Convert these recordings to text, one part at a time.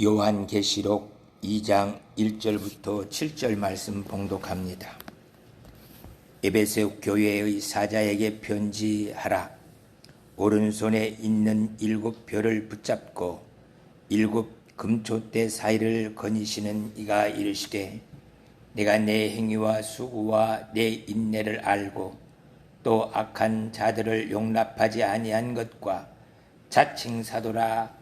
요한계시록 2장 1절부터 7절 말씀 봉독합니다. 에베소 교회의 사자에게 편지하라. 오른손에 있는 일곱 별을 붙잡고 일곱 금초대 사이를 거니시는 이가 이르시되 내가 내 행위와 수고와 내 인내를 알고 또 악한 자들을 용납하지 아니한 것과 자칭 사도라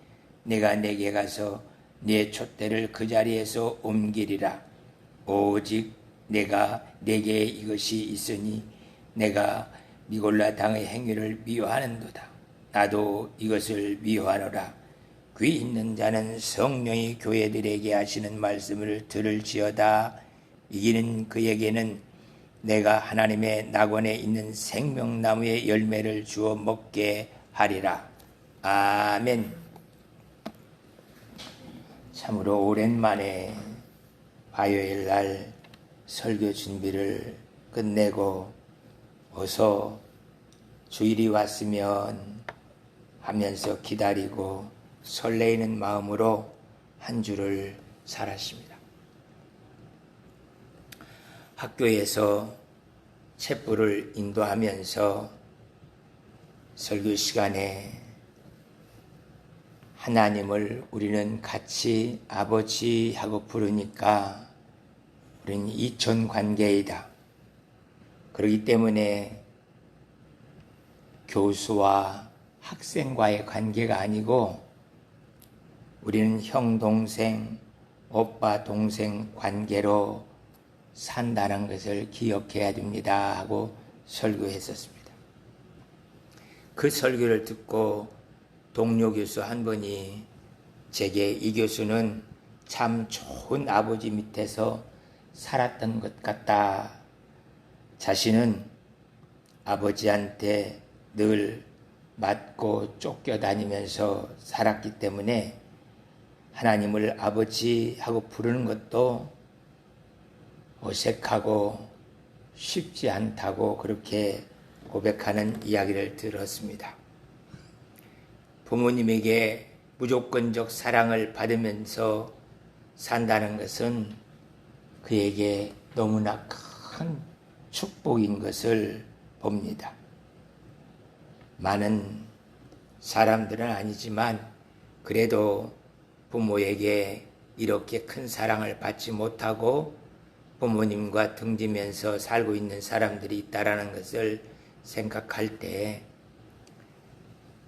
내가 내게 가서 네 촛대를 그 자리에서 옮기리라. 오직 내가 내게 이것이 있으니 내가 니골라 당의 행위를 미워하는도다. 나도 이것을 미워하노라. 귀 있는 자는 성령이 교회들에게 하시는 말씀을 들을지어다. 이기는 그에게는 내가 하나님의 낙원에 있는 생명나무의 열매를 주어 먹게 하리라. 아멘. 참으로 오랜만에 화요일 날 설교 준비를 끝내고 어서 주일이 왔으면 하면서 기다리고 설레이는 마음으로 한 주를 살았습니다. 학교에서 챗불을 인도하면서 설교 시간에 하나님을 우리는 같이 아버지 하고 부르니까 우리는 이천 관계이다. 그렇기 때문에 교수와 학생과의 관계가 아니고 우리는 형, 동생, 오빠, 동생 관계로 산다는 것을 기억해야 됩니다. 하고 설교했었습니다. 그 설교를 듣고 동료 교수 한 분이 제게 이 교수는 참 좋은 아버지 밑에서 살았던 것 같다. 자신은 아버지한테 늘 맞고 쫓겨다니면서 살았기 때문에 하나님을 아버지 하고 부르는 것도 어색하고 쉽지 않다고 그렇게 고백하는 이야기를 들었습니다. 부모님에게 무조건적 사랑을 받으면서 산다는 것은 그에게 너무나 큰 축복인 것을 봅니다. 많은 사람들은 아니지만 그래도 부모에게 이렇게 큰 사랑을 받지 못하고 부모님과 등지면서 살고 있는 사람들이 있다라는 것을 생각할 때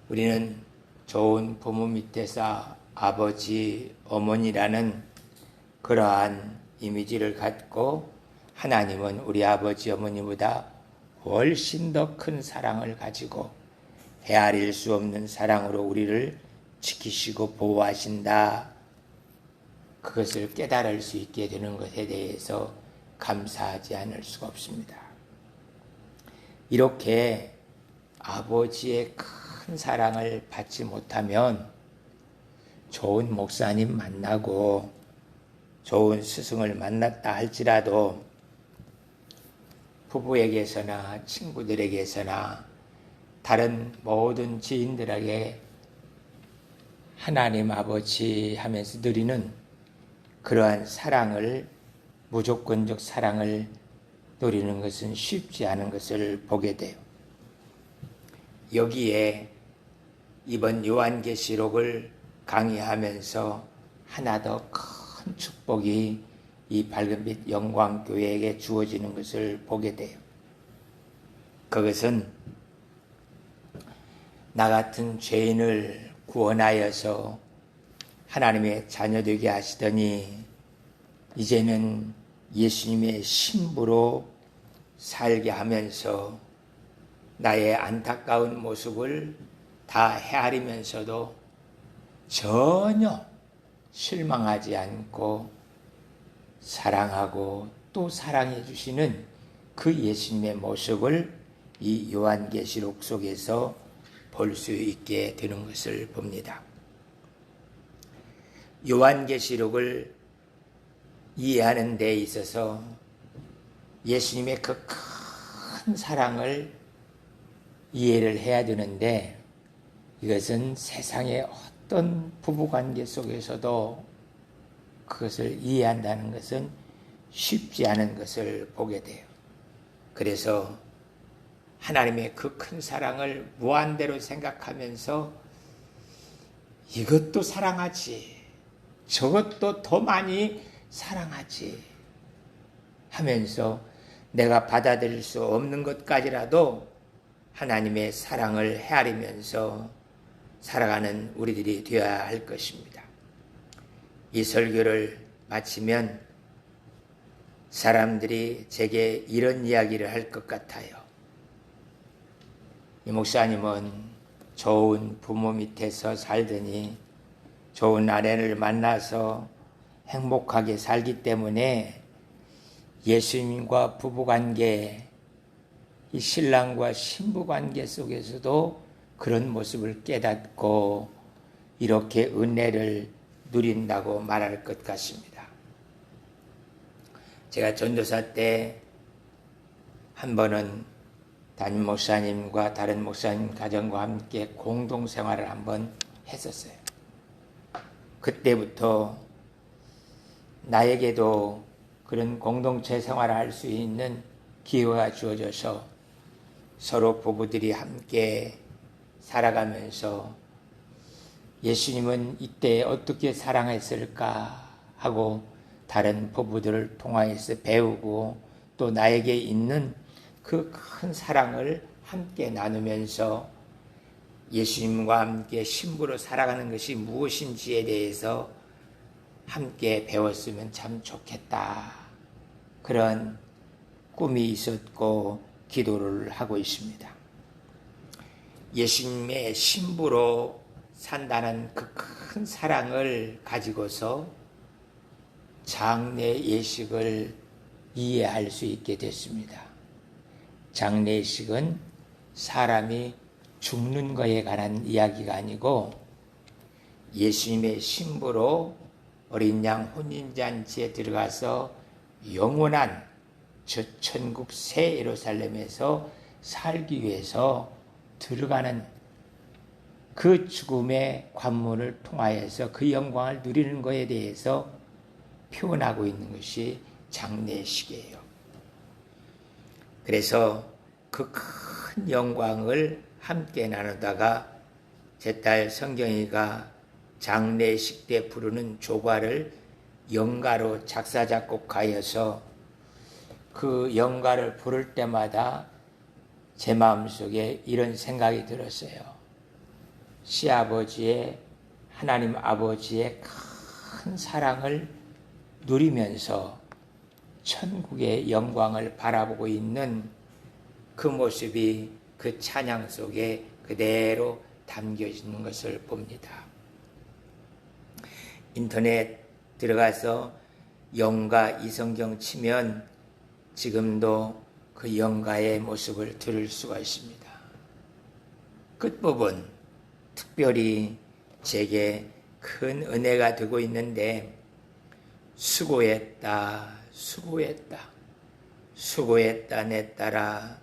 우리는 좋은 부모 밑에서 아버지, 어머니라는 그러한 이미지를 갖고 하나님은 우리 아버지, 어머니보다 훨씬 더 큰 사랑을 가지고 헤아릴 수 없는 사랑으로 우리를 지키시고 보호하신다. 그것을 깨달을 수 있게 되는 것에 대해서 감사하지 않을 수가 없습니다. 이렇게 아버지의 큰 사랑을 받지 못하면 좋은 목사님 만나고 좋은 스승을 만났다 할지라도 부부에게서나 친구들에게서나 다른 모든 지인들에게 하나님 아버지 하면서 누리는 그러한 사랑을 무조건적 사랑을 누리는 것은 쉽지 않은 것을 보게 돼요. 여기에 이번 요한계시록을 강의하면서 하나 더 큰 축복이 이 밝은빛 영광교회에게 주어지는 것을 보게 돼요. 그것은 나 같은 죄인을 구원하여서 하나님의 자녀되게 하시더니 이제는 예수님의 신부로 살게 하면서 나의 안타까운 모습을 다 헤아리면서도 전혀 실망하지 않고 사랑하고 또 사랑해 주시는 그 예수님의 모습을 이 요한계시록 속에서 볼 수 있게 되는 것을 봅니다. 요한계시록을 이해하는 데 있어서 예수님의 그 큰 사랑을 이해를 해야 되는데 이것은 세상의 어떤 부부관계 속에서도 그것을 이해한다는 것은 쉽지 않은 것을 보게 돼요. 그래서 하나님의 그 큰 사랑을 무한대로 생각하면서 이것도 사랑하지, 저것도 더 많이 사랑하지 하면서 내가 받아들일 수 없는 것까지라도 하나님의 사랑을 헤아리면서 살아가는 우리들이 되어야 할 것입니다. 이 설교를 마치면 사람들이 제게 이런 이야기를 할 것 같아요. 이 목사님은 좋은 부모 밑에서 살더니 좋은 아내를 만나서 행복하게 살기 때문에 예수님과 부부 관계, 이 신랑과 신부 관계 속에서도 그런 모습을 깨닫고 이렇게 은혜를 누린다고 말할 것 같습니다. 제가 전도사 때 한 번은 담임 목사님과 다른 목사님 가정과 함께 공동 생활을 한번 했었어요. 그때부터 나에게도 그런 공동체 생활을 할 수 있는 기회가 주어져서 서로 부부들이 함께 살아가면서 예수님은 이때 어떻게 사랑했을까 하고 다른 부부들을 통하여서 배우고 또 나에게 있는 그 큰 사랑을 함께 나누면서 예수님과 함께 신부로 살아가는 것이 무엇인지에 대해서 함께 배웠으면 참 좋겠다. 그런 꿈이 있었고 기도를 하고 있습니다. 예수님의 신부로 산다는 그 큰 사랑을 가지고서 장례 예식을 이해할 수 있게 됐습니다. 장례 예식은 사람이 죽는 것에 관한 이야기가 아니고 예수님의 신부로 어린 양 혼인잔치에 들어가서 영원한 저 천국 새 예루살렘에서 살기 위해서 들어가는 그 죽음의 관문을 통하여서 그 영광을 누리는 것에 대해서 표현하고 있는 것이 장례식이에요. 그래서 그 큰 영광을 함께 나누다가 제 딸 성경이가 장례식 때 부르는 조과를 영가로 작사 작곡하여서 그 영가를 부를 때마다 제 마음속에 이런 생각이 들었어요. 시아버지의 하나님 아버지의 큰 사랑을 누리면서 천국의 영광을 바라보고 있는 그 모습이 그 찬양 속에 그대로 담겨있는 것을 봅니다. 인터넷 들어가서 영가 이성경 치면 지금도 그 영가의 모습을 들을 수가 있습니다. 끝부분 특별히 제게 큰 은혜가 되고 있는데 수고했다 수고했다 수고했다 내 딸아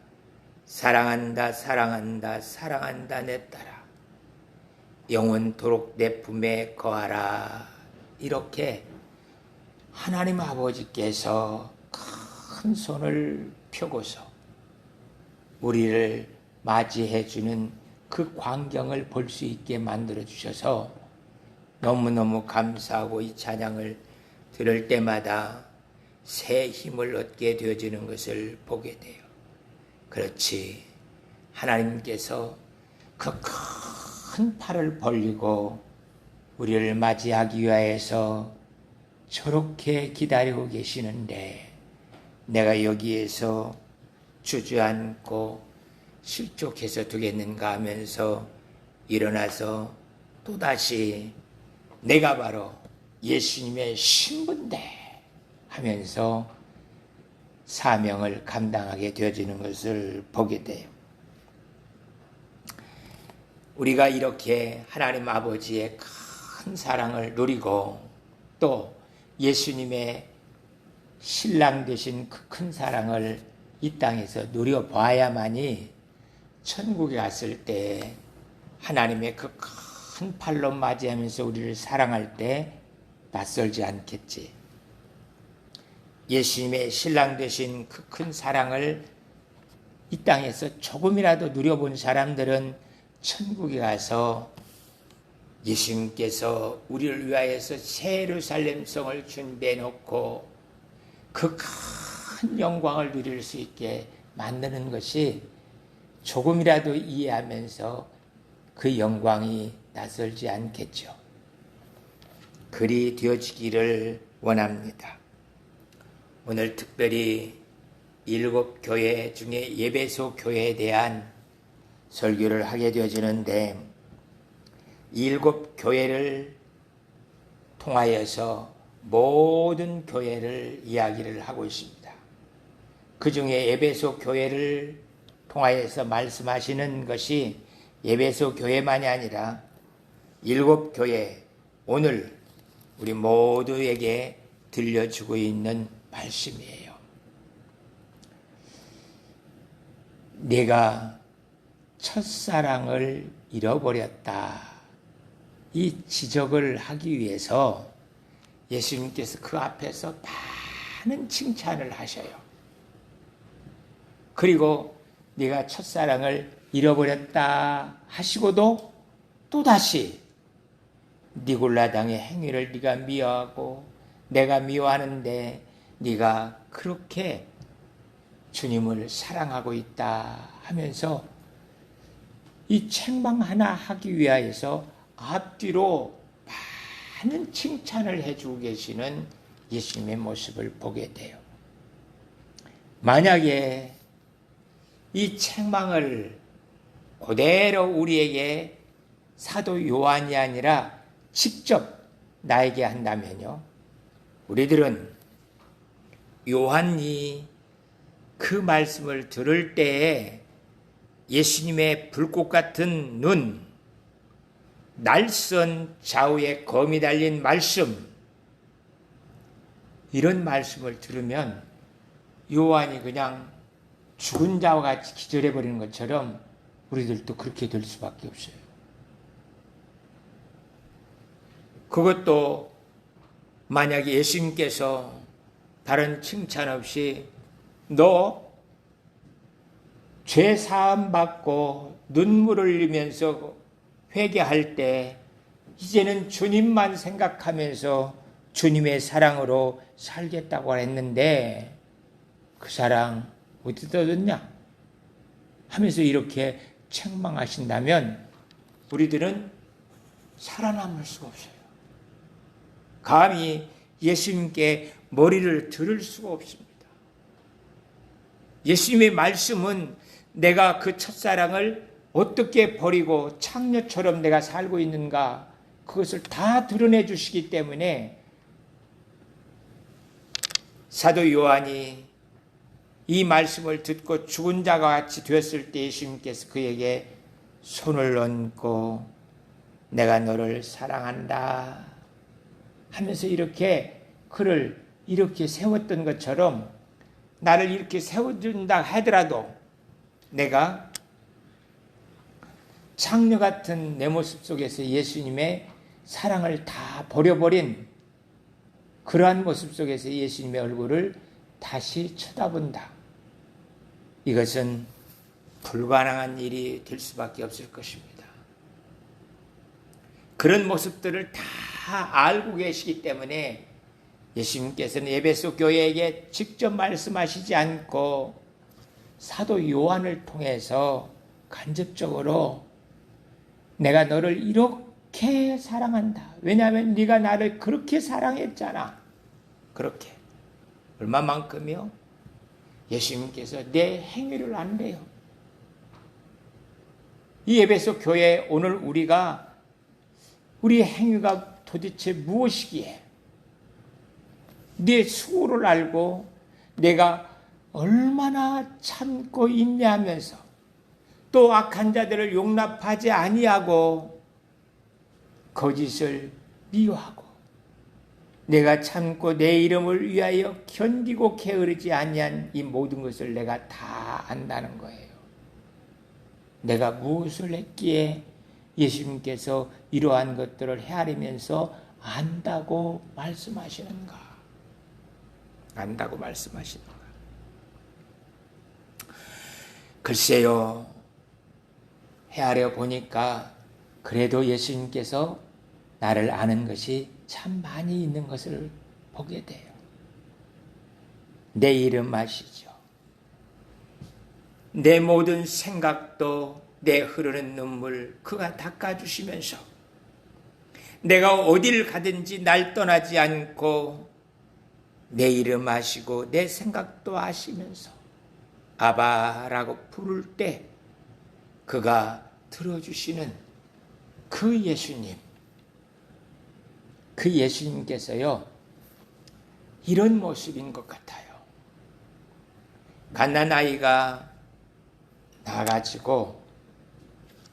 사랑한다 사랑한다 사랑한다 내 딸아 영원토록 내 품에 거하라 이렇게 하나님 아버지께서 큰 손을 펴고서 우리를 맞이해 주는 그 광경을 볼 수 있게 만들어 주셔서 너무너무 감사하고 이 찬양을 들을 때마다 새 힘을 얻게 되어지는 것을 보게 돼요. 그렇지. 하나님께서 그 큰 팔을 벌리고 우리를 맞이하기 위하여서 저렇게 기다리고 계시는데 내가 여기에서 주저앉고 실족해서 두겠는가 하면서 일어나서 또다시 내가 바로 예수님의 신분대 하면서 사명을 감당하게 되어지는 것을 보게 돼요. 우리가 이렇게 하나님 아버지의 큰 사랑을 누리고 또 예수님의 신랑 되신 그 큰 사랑을 이 땅에서 누려봐야만이 천국에 갔을 때 하나님의 그 큰 팔로 맞이하면서 우리를 사랑할 때 낯설지 않겠지. 예수님의 신랑 되신 그 큰 사랑을 이 땅에서 조금이라도 누려본 사람들은 천국에 가서 예수님께서 우리를 위하여서 새 예루살렘 성을 준비해 놓고 그 큰 영광을 누릴 수 있게 만드는 것이 조금이라도 이해하면서 그 영광이 낯설지 않겠죠. 그리 되어지기를 원합니다. 오늘 특별히 일곱 교회 중에 예배소 교회에 대한 설교를 하게 되어지는데 일곱 교회를 통하여서 모든 교회를 이야기를 하고 있습니다. 그 중에 예배소 교회를 통하여서 말씀하시는 것이 예배소 교회만이 아니라 일곱 교회 오늘 우리 모두에게 들려주고 있는 말씀이에요. 내가 첫사랑을 잃어버렸다. 이 지적을 하기 위해서 예수님께서 그 앞에서 많은 칭찬을 하셔요. 그리고 네가 첫사랑을 잃어버렸다 하시고도 또다시 니골라당의 행위를 네가 미워하고 내가 미워하는데 네가 그렇게 주님을 사랑하고 있다 하면서 이 책망 하나 하기 위하여서 앞뒤로 많은 칭찬을 해주고 계시는 예수님의 모습을 보게 돼요. 만약에 이 책망을 그대로 우리에게 사도 요한이 아니라 직접 나에게 한다면요. 우리들은 요한이 그 말씀을 들을 때에 예수님의 불꽃 같은 눈, 날선 좌우에 검이 달린 말씀, 이런 말씀을 들으면 요한이 그냥 죽은 자와 같이 기절해 버리는 것처럼 우리들도 그렇게 될 수밖에 없어요. 그것도 만약에 예수님께서 다른 칭찬 없이 너 죄 사함 받고 눈물을 흘리면서 회개할 때 이제는 주님만 생각하면서 주님의 사랑으로 살겠다고 했는데 그 사랑 어디 떠졌냐? 하면서 이렇게 책망하신다면 우리들은 살아남을 수가 없어요. 감히 예수님께 머리를 들을 수가 없습니다. 예수님의 말씀은 내가 그 첫사랑을 어떻게 버리고 창녀처럼 내가 살고 있는가 그것을 다 드러내 주시기 때문에 사도 요한이 이 말씀을 듣고 죽은 자가 같이 되었을 때 예수님께서 그에게 손을 얹고 내가 너를 사랑한다 하면서 이렇게 그를 이렇게 세웠던 것처럼 나를 이렇게 세워준다 하더라도 내가 창녀 같은 내 모습 속에서 예수님의 사랑을 다 버려버린 그러한 모습 속에서 예수님의 얼굴을 다시 쳐다본다. 이것은 불가능한 일이 될 수밖에 없을 것입니다. 그런 모습들을 다 알고 계시기 때문에 예수님께서는 예배소 교회에게 직접 말씀하시지 않고 사도 요한을 통해서 간접적으로 내가 너를 이렇게 사랑한다. 왜냐하면 네가 나를 그렇게 사랑했잖아. 그렇게 얼마만큼이요? 예수님께서 내 행위를 안래요. 이 예배소 교회 오늘 우리가 우리 행위가 도대체 무엇이기에 네 수고를 알고 내가 얼마나 참고 인내하면서 또 악한 자들을 용납하지 아니하고 거짓을 미워하고 내가 참고 내 이름을 위하여 견디고 게으르지 아니한 이 모든 것을 내가 다 안다는 거예요. 내가 무엇을 했기에 예수님께서 이러한 것들을 헤아리면서 안다고 말씀하시는가? 안다고 말씀하시는가? 글쎄요, 헤아려 보니까 그래도 예수님께서 나를 아는 것이 참 많이 있는 것을 보게 돼요. 내 이름 아시죠? 내 모든 생각도 내 흐르는 눈물 그가 닦아주시면서 내가 어딜 가든지 날 떠나지 않고 내 이름 아시고 내 생각도 아시면서 아바라고 부를 때 그가 들어주시는 그 예수님 그 예수님께서요 이런 모습인 것 같아요. 갓난 아이가 나가지고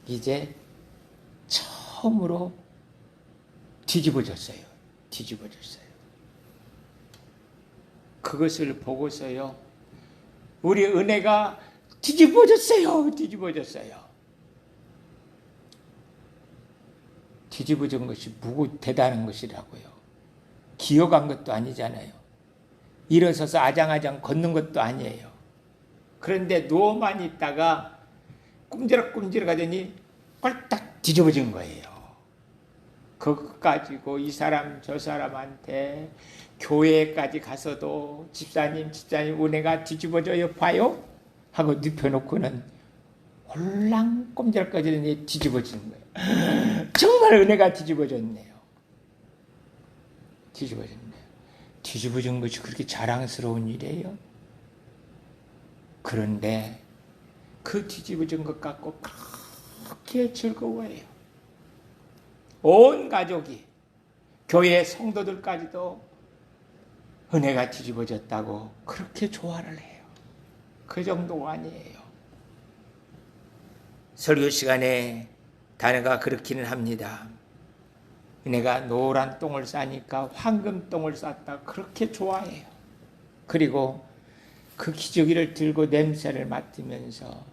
이제 처음으로 뒤집어졌어요. 뒤집어졌어요. 그것을 보고서요. 우리 은혜가 뒤집어졌어요. 뒤집어졌어요. 뒤집어진 것이 무고 대단한 것이라고요. 기어간 것도 아니잖아요. 일어서서 아장아장 걷는 것도 아니에요. 그런데 누워만 있다가 꿈지락꿈지락 하더니 꼴딱 뒤집어진 거예요. 그것 가지고 이 사람 저 사람한테 교회까지 가서도 집사님 집사님 은혜가 뒤집어져요 봐요 하고 눕혀놓고는 홀랑 꼼지락거리더니 뒤집어지는 거예요. 정말 은혜가 뒤집어졌네요. 뒤집어졌네요. 뒤집어진 것이 그렇게 자랑스러운 일이에요. 그런데 그 뒤집어진 것 갖고 그렇게 즐거워해요. 온 가족이 교회 성도들까지도 은혜가 뒤집어졌다고 그렇게 좋아를 해요. 그 정도가 아니에요. 설교 시간에 단어가 그렇기는 합니다. 은혜가 노란 똥을 싸니까 황금 똥을 쌌다 그렇게 좋아해요. 그리고 그 기저귀를 들고 냄새를 맡으면서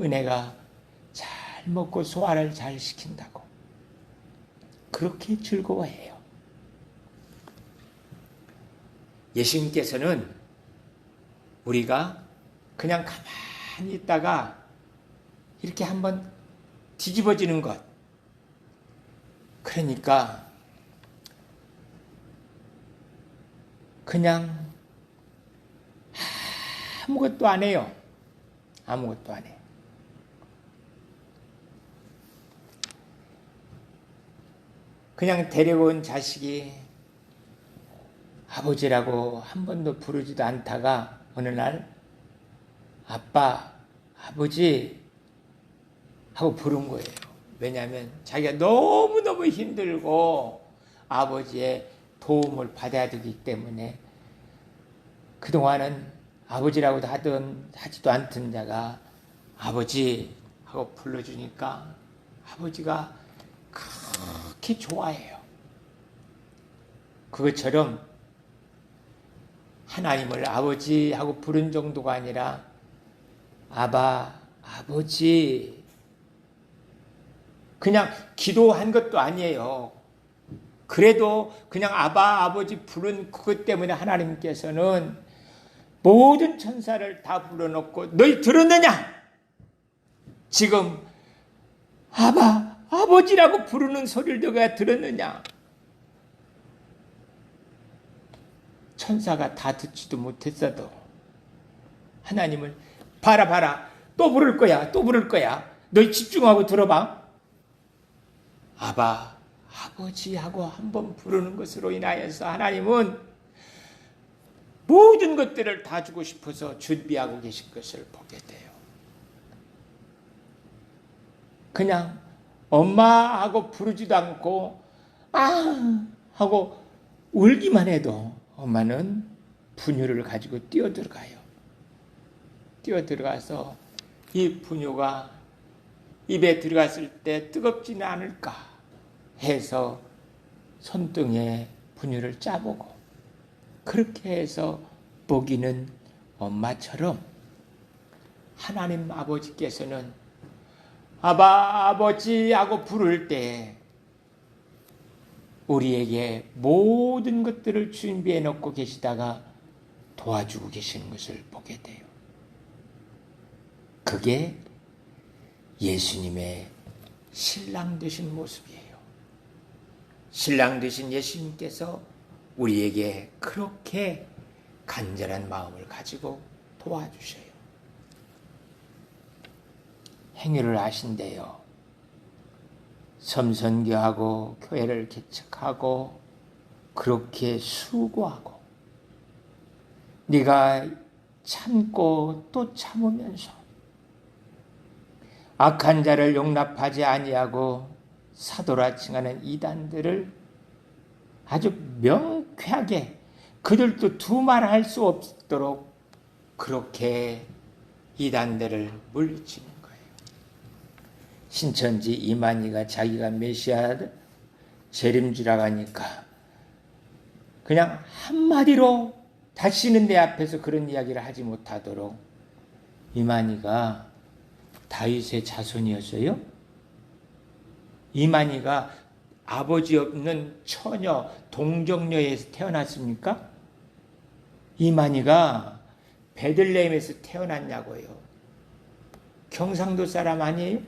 은혜가 잘 먹고 소화를 잘 시킨다고 그렇게 즐거워해요. 예수님께서는 우리가 그냥 가만히 있다가 이렇게 한번 뒤집어지는 것. 그러니까 그냥 아무것도 안 해요. 아무것도 안 해. 그냥 데려온 자식이 아버지라고 한 번도 부르지도 않다가 어느 날 아빠, 아버지 하고 부른 거예요. 왜냐하면 자기가 너무너무 힘들고 아버지의 도움을 받아야 되기 때문에 그동안은 아버지라고도 하던 하지도 않던 자가 아버지 하고 불러주니까 아버지가 그렇게 좋아해요. 그것처럼 하나님을 아버지 하고 부른 정도가 아니라 아바, 아버지 그냥 기도한 것도 아니에요. 그래도 그냥 아바, 아버지 부른 그것 때문에 하나님께서는 모든 천사를 다 불러놓고 너희 들었느냐? 지금 아바 아버지라고 부르는 소리를 너가 들었느냐? 천사가 다 듣지도 못했어도 하나님을 봐라 봐라. 또 부를 거야 또 부를 거야. 너희 집중하고 들어봐. 아바 아버지하고 한번 부르는 것으로 인하여서 하나님은 모든 것들을 다 주고 싶어서 준비하고 계신 것을 보게 돼요. 그냥 엄마하고 부르지도 않고 아 하고 울기만 해도 엄마는 분유를 가지고 뛰어들어가요. 뛰어들어가서 이 분유가 입에 들어갔을 때 뜨겁지는 않을까 해서 손등에 분유를 짜보고 그렇게 해서 먹이는 엄마처럼 하나님 아버지께서는 아바 아버지 하고 부를 때 우리에게 모든 것들을 준비해 놓고 계시다가 도와주고 계시는 것을 보게 돼요. 그게 예수님의 신랑 되신 모습이에요. 신랑 되신 예수님께서 우리에게 그렇게 간절한 마음을 가지고 도와주셔요. 행위를 하신대요. 섬선교하고 교회를 개척하고 그렇게 수고하고 네가 참고 또 참으면서 악한 자를 용납하지 아니하고 사도라 칭하는 이단들을 아주 명쾌하게 그들도 두 말 할 수 없도록 그렇게 이단들을 거예요. 신천지 이만희가 자기가 메시아 재림주라고 하니까 그냥 한마디로 다시는 내 앞에서 그런 이야기를 하지 못하도록 이만희가 다윗의 자손이었어요? 이만희가 아버지 없는 처녀 동정녀에서 태어났습니까? 이만희가 베들레헴에서 태어났냐고요. 경상도 사람 아니에요?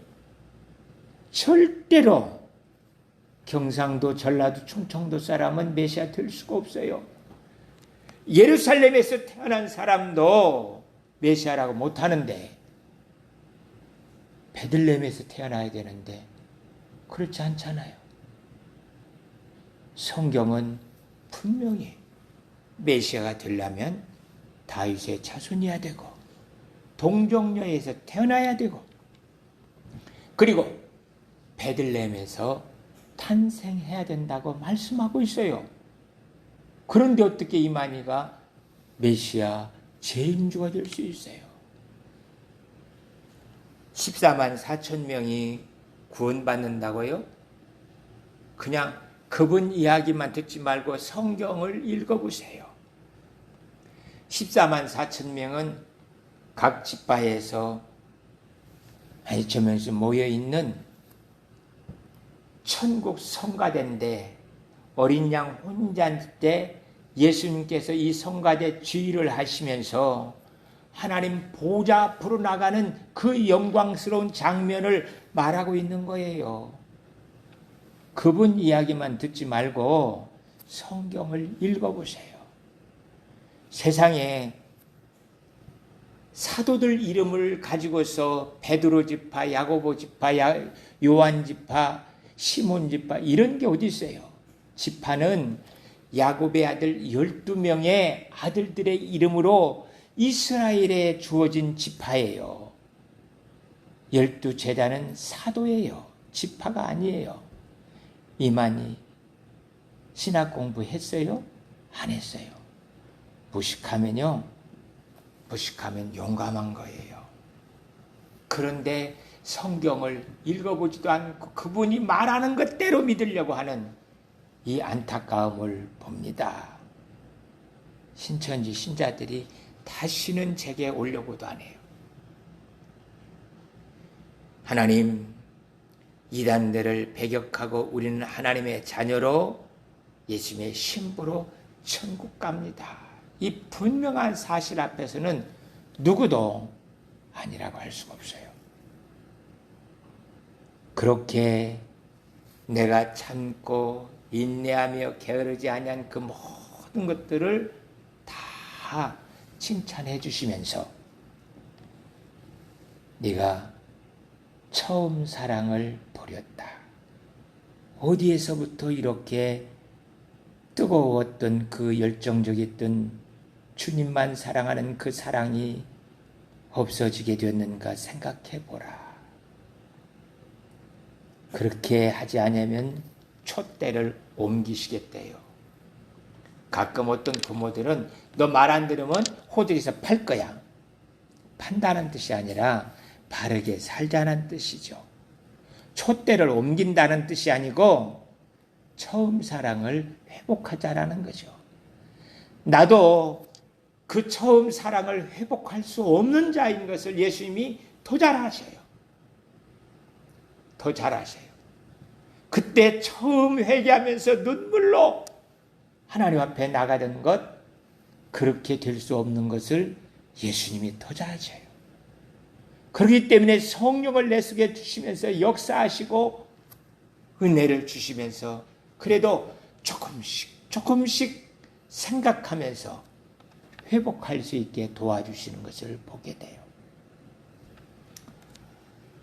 절대로 경상도, 전라도, 충청도 사람은 메시아 될 수가 없어요. 예루살렘에서 태어난 사람도 메시아라고 못하는데 베들레헴에서 태어나야 되는데 그렇지 않잖아요. 성경은 분명히 메시아가 되려면 다윗의 자손이어야 되고 동정녀에서 태어나야 되고 그리고 베들레헴에서 탄생해야 된다고 말씀하고 있어요. 그런데 어떻게 이만희가 메시아 제인주가 될 수 있어요? 14만 4천 명이 구원받는다고요? 그냥 그분 이야기만 듣지 말고 성경을 읽어보세요. 14만 4천 명은 각 지파에서 아니 저면서 모여 있는 천국 성가대인데 어린 양 혼자 때 예수님께서 이 성가대 주의를 하시면서 하나님 보좌 앞으로 나가는 그 영광스러운 장면을 말하고 있는 거예요. 그분 이야기만 듣지 말고 성경을 읽어보세요. 세상에 사도들 이름을 가지고서 베드로 지파, 야고보 지파, 요한 지파, 시몬 지파 이런 게 어디 있어요? 지파는 야곱의 아들 12명의 아들들의 이름으로 이스라엘에 주어진 지파예요. 열두 제자는 사도예요. 지파가 아니에요. 이만희 신학 공부했어요? 안 했어요. 무식하면요. 무식하면 용감한 거예요. 그런데 성경을 읽어보지도 않고 그분이 말하는 것대로 믿으려고 하는 이 안타까움을 봅니다. 신천지 신자들이 다시는 제게 오려고도 안 해요. 하나님, 이단들을 배격하고 우리는 하나님의 자녀로 예수님의 신부로 천국 갑니다. 이 분명한 사실 앞에서는 누구도 아니라고 할 수가 없어요. 그렇게 내가 참고 인내하며 게으르지 아니한 그 모든 것들을 다 칭찬해 주시면서 네가 처음 사랑을 버렸다. 어디에서부터 이렇게 뜨거웠던 그 열정적이었던 주님만 사랑하는 그 사랑이 없어지게 되었는가 생각해 보라. 그렇게 하지 않으면 촛대를 옮기시겠대요. 가끔 어떤 부모들은 너 말 안 들으면 호적에서 팔 거야. 판다는 뜻이 아니라 바르게 살자는 뜻이죠. 촛대를 옮긴다는 뜻이 아니고 처음 사랑을 회복하자라는 거죠. 나도 그 처음 사랑을 회복할 수 없는 자인 것을 예수님이 아셔요. 더 잘 아셔요. 그때 처음 회개하면서 눈물로 하나님 앞에 나가던 것, 그렇게 될 수 없는 것을 예수님이 더 잘 아셔요. 그렇기 때문에 성령을 내 속에 주시면서 역사하시고 은혜를 주시면서 그래도 조금씩 조금씩 생각하면서 회복할 수 있게 도와주시는 것을 보게 돼요.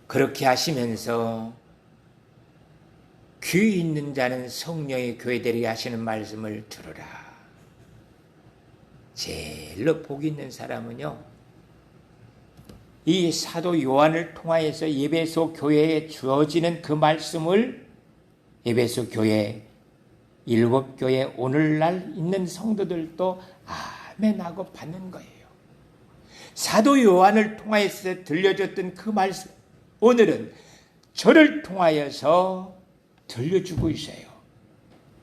그렇게 하시면서 귀 있는 자는 성령의 교회들이 하시는 말씀을 들으라. 제일로 복 있는 사람은요. 이 사도 요한을 통하여서 예배소 교회에 주어지는 그 말씀을 예배소 교회 일곱 교회 오늘날 있는 성도들도 아멘하고 받는 거예요. 사도 요한을 통하여서 들려줬던 그 말씀 오늘은 저를 통하여서 들려주고 있어요.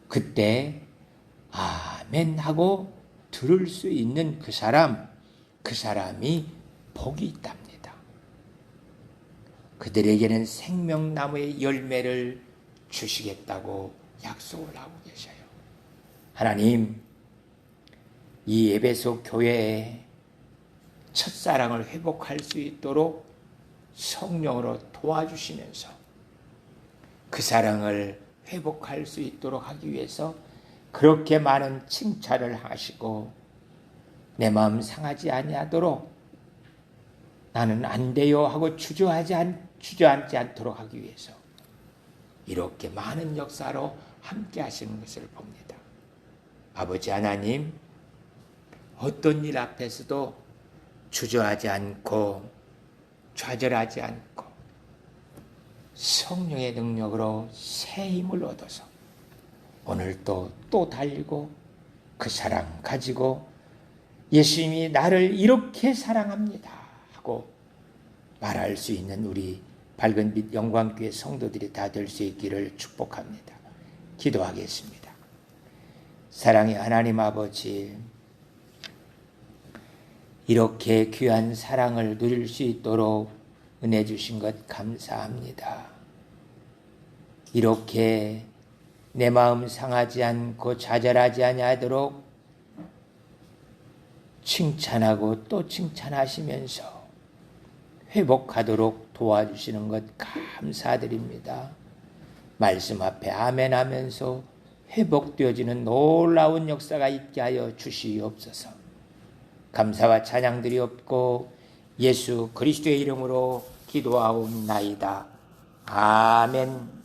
그때 아멘 하고 들을 수 있는 그 사람, 그 사람이 복이 있답니다. 그들에게는 생명나무의 열매를 주시겠다고 약속을 하고 계셔요. 하나님, 이 에베소 교회에 첫사랑을 회복할 수 있도록 성령으로 도와주시면서 그 사랑을 회복할 수 있도록 하기 위해서 그렇게 많은 칭찬을 하시고 내 마음 상하지 아니하도록 나는 안 돼요 하고 주저하지 않, 주저앉지 않도록 하기 위해서 이렇게 많은 역사로 함께 하시는 것을 봅니다. 아버지 하나님, 어떤 일 앞에서도 주저하지 않고 좌절하지 않고 성령의 능력으로 새 힘을 얻어서 오늘 또또 달리고 그 사랑 가지고 예수님이 나를 이렇게 사랑합니다 하고 말할 수 있는 우리 밝은 빛 영광교회 성도들이 다 될 수 있기를 축복합니다. 기도하겠습니다. 사랑의 하나님 아버지 이렇게 귀한 사랑을 누릴 수 있도록 은혜 주신 것 감사합니다. 이렇게 내 마음 상하지 않고 좌절하지 아니하도록 칭찬하고 또 칭찬하시면서 회복하도록 도와주시는 것 감사드립니다. 말씀 앞에 아멘 하면서 회복되어지는 놀라운 역사가 있게 하여 주시옵소서. 감사와 찬양 드리옵고 예수 그리스도의 이름으로 기도하옵나이다. 아멘.